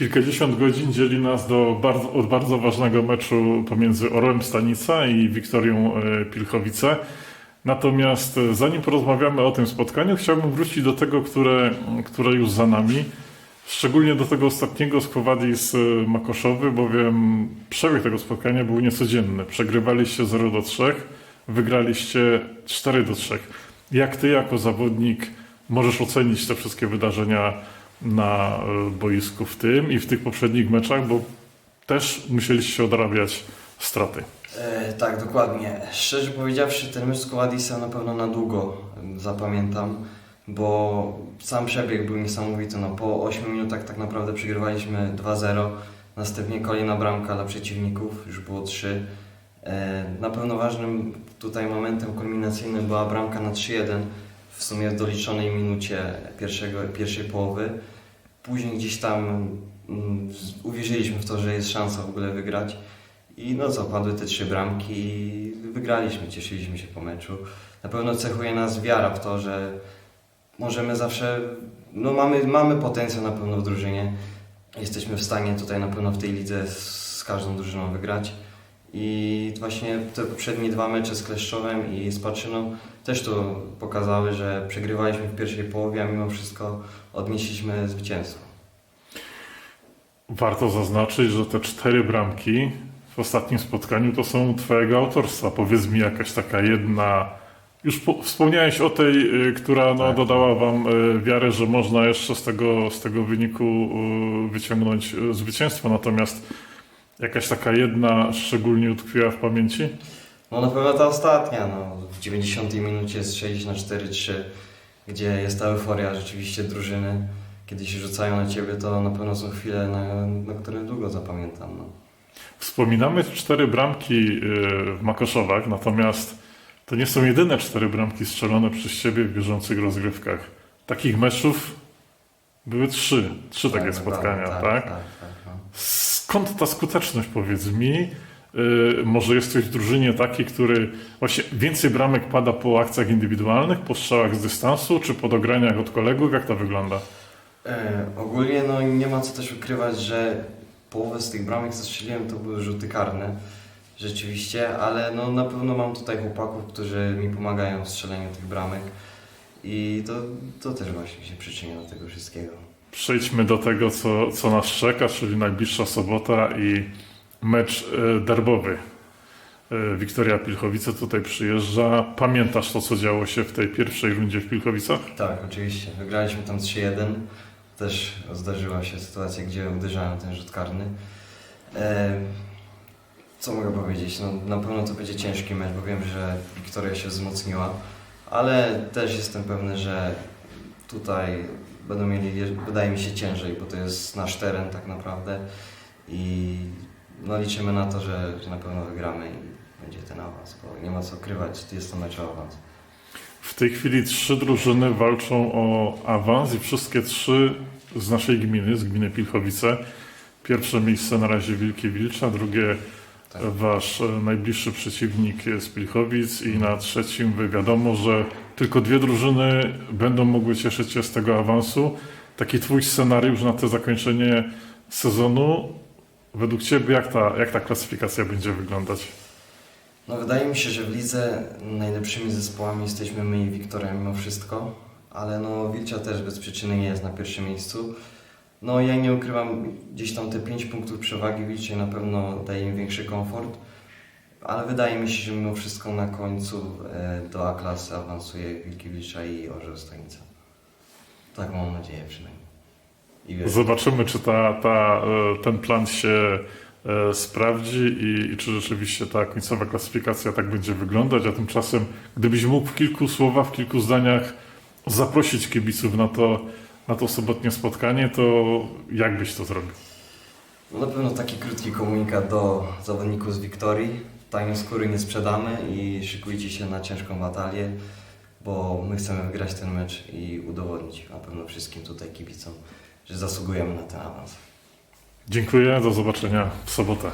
Kilkadziesiąt godzin dzieli nas do bardzo, od bardzo ważnego meczu pomiędzy Orłem Stanica i Wiktorią e, Pilchowice. Natomiast e, zanim porozmawiamy o tym spotkaniu, chciałbym wrócić do tego, które, które już za nami. Szczególnie do tego ostatniego z Quo-Vadis e, Makoszowy, bowiem przebieg tego spotkania był niecodzienny. Przegrywaliście 0 do 3, wygraliście 4 do 3. Jak ty jako zawodnik możesz ocenić te wszystkie wydarzenia na e, boisku w tym i w tych poprzednich meczach, bo też musieliście odrabiać straty. E, tak, dokładnie. Szczerze powiedziawszy, ten mecz z Kowadisem na pewno na długo zapamiętam, bo sam przebieg był niesamowity. No, po 8 minutach tak naprawdę przegrywaliśmy 2-0. Następnie kolejna bramka dla przeciwników, już było 3. E, na pewno ważnym tutaj momentem kulminacyjnym była bramka na 3-1 w sumie w doliczonej minucie pierwszego, pierwszej połowy. Później gdzieś tam mm, uwierzyliśmy w to, że jest szansa w ogóle wygrać. I no co, padły te trzy bramki i wygraliśmy, cieszyliśmy się po meczu. Na pewno cechuje nas wiara w to, że możemy zawsze, no mamy, mamy potencjał na pewno w drużynie. Jesteśmy w stanie tutaj na pewno w tej lidze z każdą drużyną wygrać. I właśnie te poprzednie dwa mecze z Kleszczowem i z Patrzyną też to pokazały, że przegrywaliśmy w pierwszej połowie, a mimo wszystko odnieśliśmy zwycięstwo. Warto zaznaczyć, że te cztery bramki w ostatnim spotkaniu to są twojego autorstwa. Powiedz mi jakaś taka jedna. Już po, wspomniałeś o tej, y, która no, Tak. dodała wam y, wiarę, że można jeszcze z tego, z tego wyniku y, wyciągnąć zwycięstwo. Natomiast jakaś taka jedna szczególnie utkwiła w pamięci? No na pewno ta ostatnia, no, w 90 minucie strzelić na 4-3, gdzie jest ta euforia rzeczywiście drużyny. Kiedy się rzucają na ciebie, to na pewno są chwile, na, na które długo zapamiętam. No. Wspominamy cztery bramki y, w Makoszowach, natomiast to nie są jedyne cztery bramki strzelone przez ciebie w bieżących rozgrywkach. Takich meczów były trzy, trzy takie Tak, spotkania, tak? tak, tak, tak, no. Skąd ta skuteczność, powiedz mi? Y, może jesteś w drużynie takiej, który właśnie więcej bramek pada po akcjach indywidualnych, po strzałach z dystansu, czy po dograniach od kolegów? Jak to wygląda? E, ogólnie no nie ma co też ukrywać, że połowę z tych bramek, co strzeliłem, to były rzuty karne. Rzeczywiście, ale no na pewno mam tutaj chłopaków, którzy mi pomagają w strzeleniu tych bramek. I to, to też właśnie się przyczynia do tego wszystkiego. Przejdźmy do tego, co, co nas czeka, czyli najbliższa sobota i mecz e, derbowy. E, Wiktoria Pilchowice tutaj przyjeżdża. Pamiętasz to, co działo się w tej pierwszej rundzie w Pilchowicach? Tak, oczywiście. Wygraliśmy tam 3-1. Też zdarzyła się sytuacja, gdzie uderzałem ten rzut karny. E, co mogę powiedzieć? No, na pewno to będzie ciężki mecz, bo wiem, że Wiktoria się wzmocniła, ale też jestem pewny, że tutaj będą mieli, wydaje mi się, ciężej, bo to jest nasz teren tak naprawdę i no, liczymy na to, że, że na pewno wygramy i będzie ten awans, bo nie ma co ukrywać, jest to mecz o awans. W tej chwili trzy drużyny walczą o awans i wszystkie trzy z naszej gminy, z gminy Pilchowice. Pierwsze miejsce na razie Wielkie Wilcza, drugie Tak. wasz e, najbliższy przeciwnik z Pilchowic i na trzecim wy wiadomo, że tylko dwie drużyny będą mogły cieszyć się z tego awansu. Taki twój scenariusz na to zakończenie sezonu, według ciebie jak ta, jak ta klasyfikacja będzie wyglądać? No wydaje mi się, że w lidze najlepszymi zespołami jesteśmy my i Wiktoria mimo wszystko, ale no Wilcia też bez przyczyny nie jest na pierwszym miejscu. No ja nie ukrywam, gdzieś tam te 5 punktów przewagi Wilczej na pewno daje im większy komfort, ale wydaje mi się, że mimo wszystko na końcu e, do A klasy awansuje Wilki Wilcza i Orzeł Stanica. Tak mam nadzieję przynajmniej. Zobaczymy, czy ta, ta, e, ten plan się e, sprawdzi i, i czy rzeczywiście ta końcowa klasyfikacja tak będzie wyglądać. A tymczasem, gdybyś mógł w kilku słowach, w kilku zdaniach zaprosić kibiców na to, na to sobotnie spotkanie, to jak byś to zrobił? No na pewno taki krótki komunikat do zawodników z Wiktorii. Tajnej skóry nie sprzedamy i szykujcie się na ciężką batalię, bo my chcemy wygrać ten mecz i udowodnić na pewno wszystkim tutaj kibicom, że zasługujemy na ten awans. Dziękuję, do zobaczenia w sobotę.